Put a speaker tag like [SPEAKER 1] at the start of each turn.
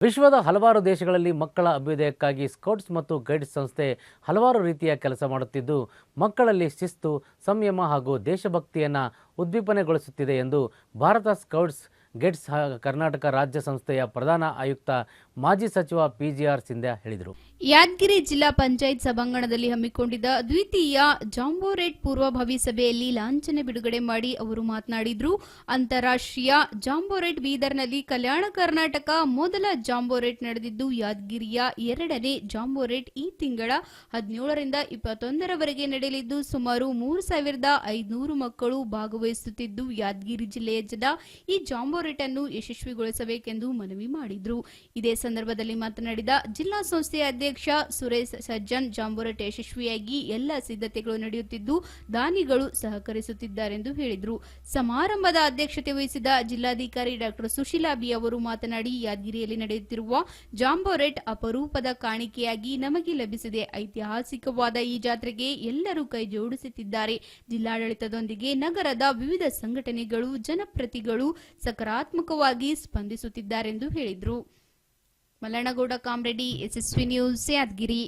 [SPEAKER 1] ವಿಶ್ವದ ಹಲವಾರು ದೇಶಗಳಲ್ಲಿ ಮಕ್ಕಳ ಅಭ್ಯುದಯಕ್ಕಾಗಿ ಸ್ಕೌಟ್ಸ್ ಮತ್ತು ಗೈಡ್ಸ್ ಸಂಸ್ಥೆ ಹಲವಾರು ರೀತಿಯ ಕೆಲಸ ಮಾಡುತ್ತಿದ್ದು, ಮಕ್ಕಳಲ್ಲಿ ಶಿಸ್ತು, ಸಂಯಮ ಹಾಗೂ ದೇಶಭಕ್ತಿಯನ್ನು ಉದ್ದೀಪನೆಗೊಳಿಸುತ್ತಿದೆ ಎಂದು ಭಾರತ ಸ್ಕೌಟ್ಸ್ ಗೈಡ್ಸ್ ಕರ್ನಾಟಕ ರಾಜ್ಯ ಸಂಸ್ಥೆಯ ಪ್ರಧಾನ ಆಯುಕ್ತ ಮಾಜಿ ಸಚಿವ ಪಿಜಿಆರ್ ಸಿಂಧ್ಯಾ ಹೇಳಿದರು.
[SPEAKER 2] ಯಾದಗಿರಿ ಜಿಲ್ಲಾ ಪಂಚಾಯತ್ ಸಭಾಂಗಣದಲ್ಲಿ ಹಮ್ಮಿಕೊಂಡಿದ್ದ ದ್ವಿತೀಯ ಜಾಂಬೋರೇಟ್ ಪೂರ್ವಭಾವಿ ಸಭೆಯಲ್ಲಿ ಲಾಂಛನ ಬಿಡುಗಡೆ ಮಾಡಿ ಅವರು ಮಾತನಾಡಿದ್ರು. ಅಂತಾರಾಷ್ಟ್ರೀಯ ಜಾಂಬೋರೇಟ್ ಬೀದರ್ನಲ್ಲಿ ಕಲ್ಯಾಣ ಕರ್ನಾಟಕ ಮೊದಲ ಜಾಂಬೋರೇಟ್ ನಡೆದಿದ್ದು, ಯಾದಗಿರಿಯ ಎರಡನೇ ಜಾಂಬೋರೇಟ್ ಈ ತಿಂಗಳ ಹದಿನೇಳರಿಂದ ಇಪ್ಪತ್ತೊಂದರವರೆಗೆ ನಡೆಯಲಿದ್ದು, ಸುಮಾರು ಮೂರು ಸಾವಿರದ ಐದುನೂರು ಮಕ್ಕಳು ಭಾಗವಹಿಸುತ್ತಿದ್ದು, ಯಾದಗಿರಿ ಜಿಲ್ಲೆಯ ಜನ ಈ ಜಾಂಬೋರೇಟ್ ಅನ್ನು ಯಶಸ್ವಿಗೊಳಿಸಬೇಕೆಂದು ಮನವಿ ಮಾಡಿದ್ರು. ಇದೇ ಸಂದರ್ಭದಲ್ಲಿ ಮಾತನಾಡಿದ ಜಿಲ್ಲಾ ಸಂಸ್ಥೆಯ ಅಧ್ಯಕ್ಷ ಸುರೇಶ್ ಸಜ್ಜನ್ ಜಾಂಬೋರೇಟ್ ಯಶಸ್ವಿಯಾಗಿ ಎಲ್ಲ ಸಿದ್ಧತೆಗಳು ನಡೆಯುತ್ತಿದ್ದು ದಾನಿಗಳು ಸಹಕರಿಸುತ್ತಿದ್ದಾರೆಂದು ಹೇಳಿದರು. ಸಮಾರಂಭದ ಅಧ್ಯಕ್ಷತೆ ವಹಿಸಿದ ಜಿಲ್ಲಾಧಿಕಾರಿ ಡಾಕ್ಟರ್ ಸುಶೀಲಾ ಬಿ ಅವರು ಮಾತನಾಡಿ, ಯಾದಗಿರಿಯಲ್ಲಿ ನಡೆಯುತ್ತಿರುವ ಜಾಂಬೋರೆಟ್ ಅಪರೂಪದ ಕಾಣಿಕೆಯಾಗಿ ನಮಗೆ ಲಭಿಸಿದೆ. ಐತಿಹಾಸಿಕವಾದ ಈ ಜಾತ್ರೆಗೆ ಎಲ್ಲರೂ ಕೈ ಜೋಡಿಸುತ್ತಿದ್ದಾರೆ ಜಿಲ್ಲಾಡಳಿತದೊಂದಿಗೆ ನಗರದ ವಿವಿಧ ಸಂಘಟನೆಗಳು ಜನಪ್ರತಿಗಳು ಸಕಾರಾತ್ಮಕವಾಗಿ ಸ್ಪಂದಿಸುತ್ತಿದ್ದಾರೆಂದು ಹೇಳಿದರು. Mallannagouda Kamareddy SSV news Yadgiri